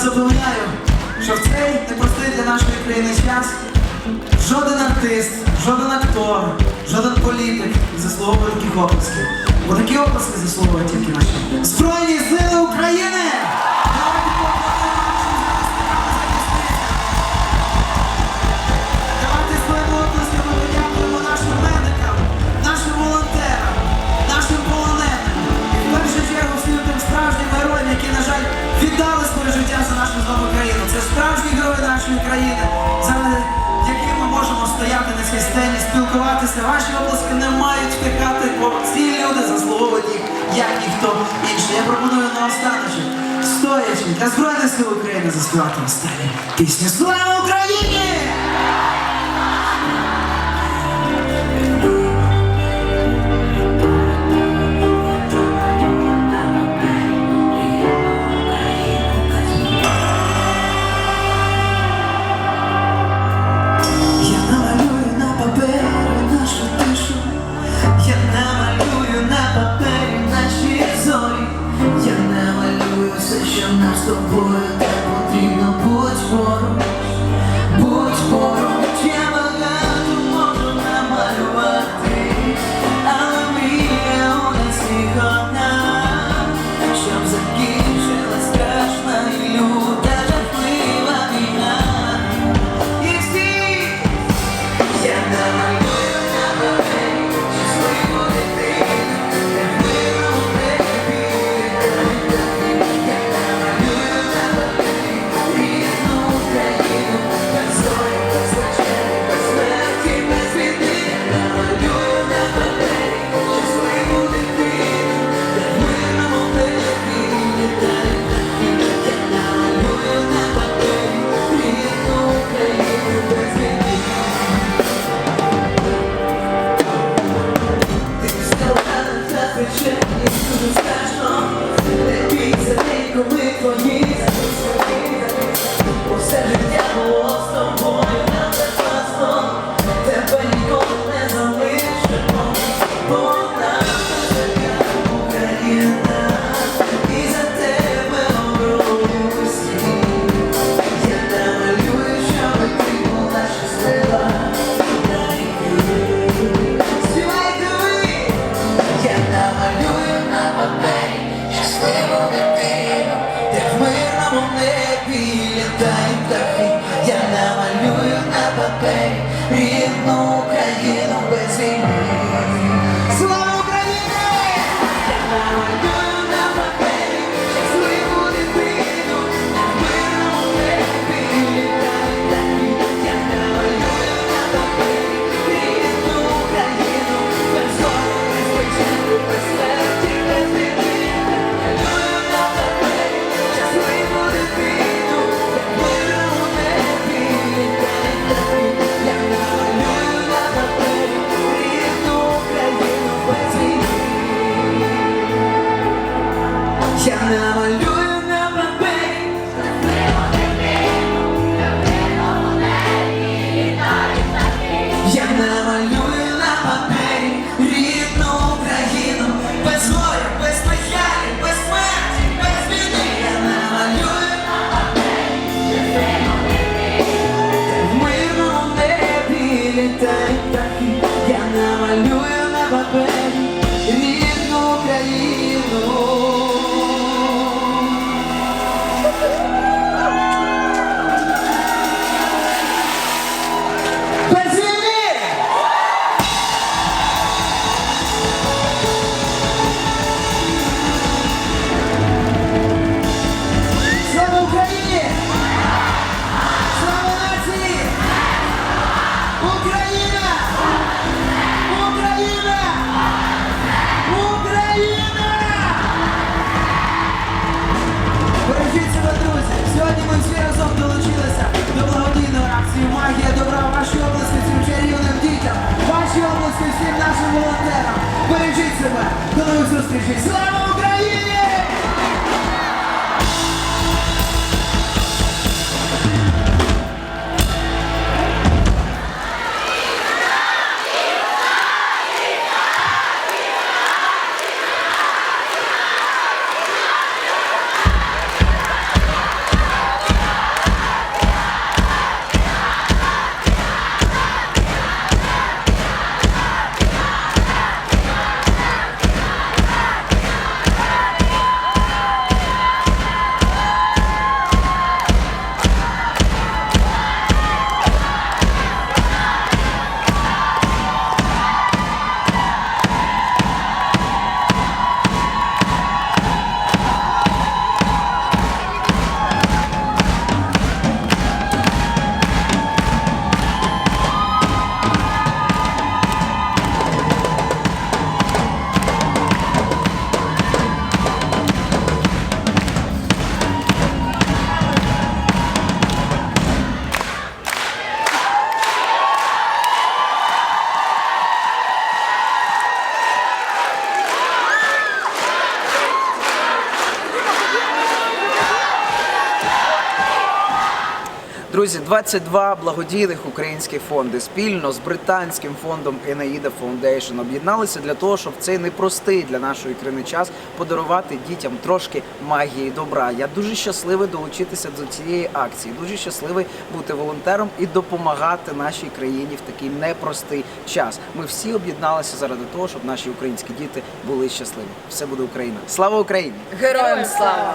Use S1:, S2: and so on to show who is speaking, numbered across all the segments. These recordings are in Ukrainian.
S1: запевняю, що в цей непростий для нашої країни час жоден артист, жоден актор, жоден політик заслуговує таких оплесків. Бо такі оплески заслуговують тільки наші збройні сили України. як ніхто інший. Я пропоную на останочок, стоячи та Збройних сил України заспівати останню пісня Слава Україні! тебе рідну. Дякую, зустрічі! Слава Украине!
S2: Друзі, 22 благодійних українських фонди спільно з британським фондом Енаїда Foundation об'єдналися для того, щоб в цей непростий для нашої країни час подарувати дітям трошки магії добра. Я дуже щасливий долучитися до цієї акції. Дуже щасливий бути волонтером і допомагати нашій країні в такий непростий час. Ми всі об'єдналися заради того, щоб наші українські діти були щасливі. Все буде Україна. Слава Україні!
S3: Героям слава!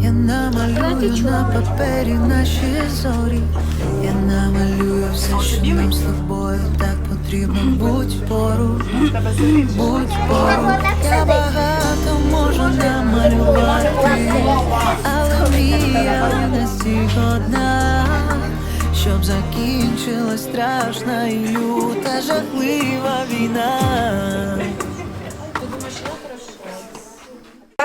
S1: Я намалюю на папері наші зорі. Я намалюю все, що нам з тобою так потрібно. Будь поруч, будь поруч. Я багато можу намалювати, але мрія настільки одна, щоб закінчилась страшна і люта жахлива війна.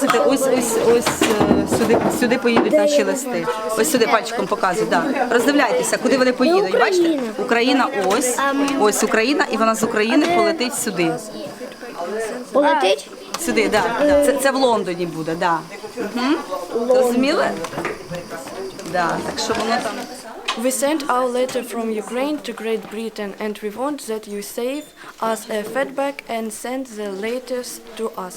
S3: Показуйте, ось ось ось е, сюди, сюди поїдуть наші листи. Ось сюди пальчиком показуй. Да. Роздивляйтеся, куди вони поїдуть. Бачите? Україна ось, ось Україна, і вона з України полетить сюди.
S4: Полетить?
S3: Сюди, да. да. Це, це в Лондоні буде, да. Угу. Зрозуміли? Да. Так що воно там.
S5: We sent our letter from Ukraine to Great Britain and we want that you save us a feedback and send the letters to us.